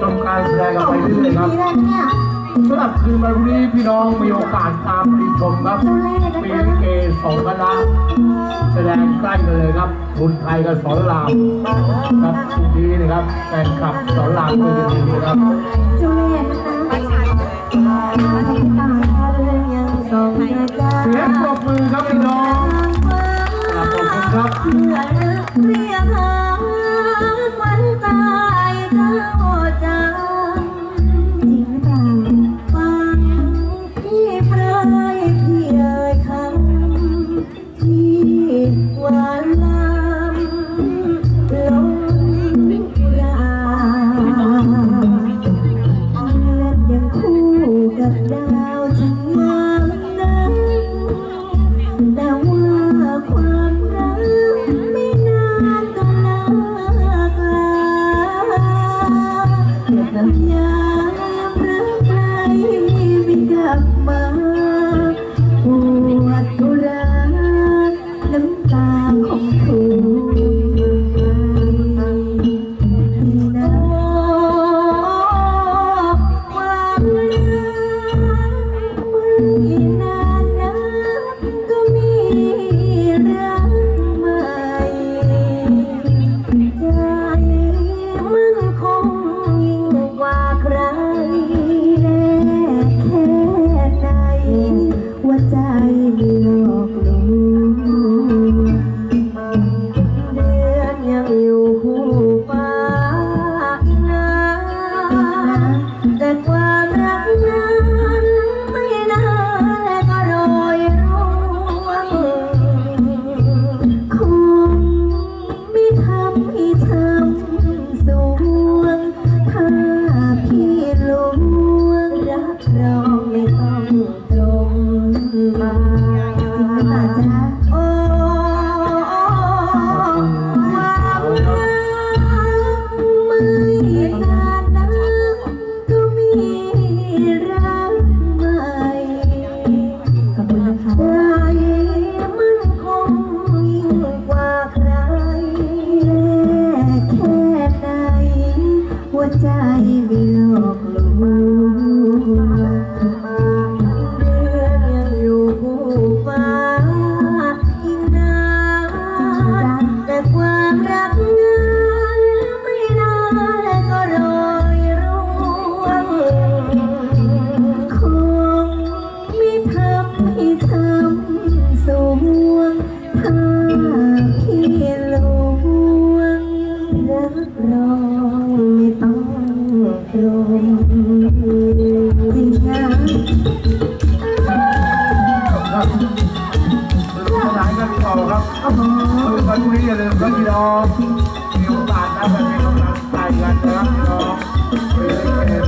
ชมการแสดงกันไปเรื่อยครับ สำหรับคืนวันพรุ่นี้พี่น้องมีโอกาสตามไปชมครับปีลิเกสองกันละแสดงใกล้กันเลยครับบุญไทยกับสอนรามครับพรุ่งนี้นะครับแฟนคลับสอนรามก็จะดีนะครับเสียงปรบมือครับพี่น้องขอบคุณครับ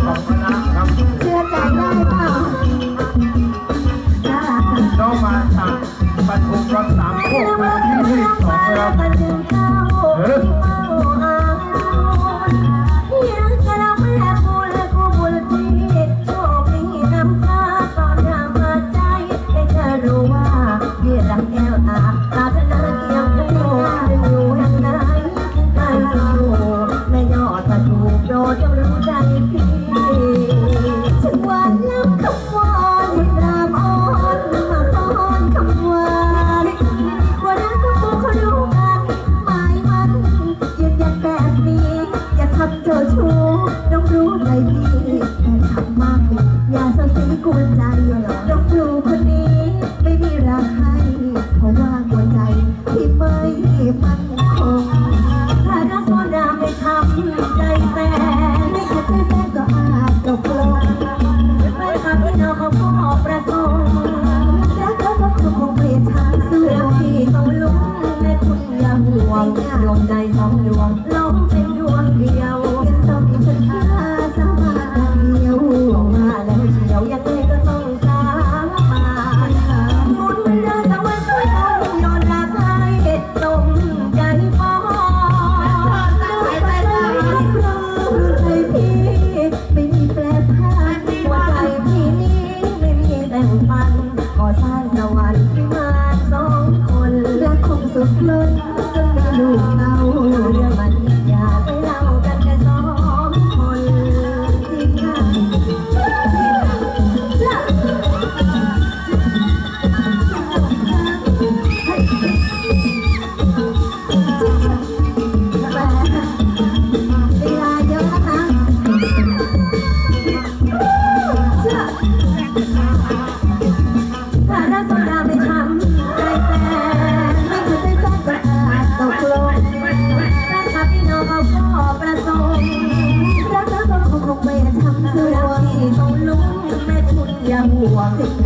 감사합니다. 女娲。one.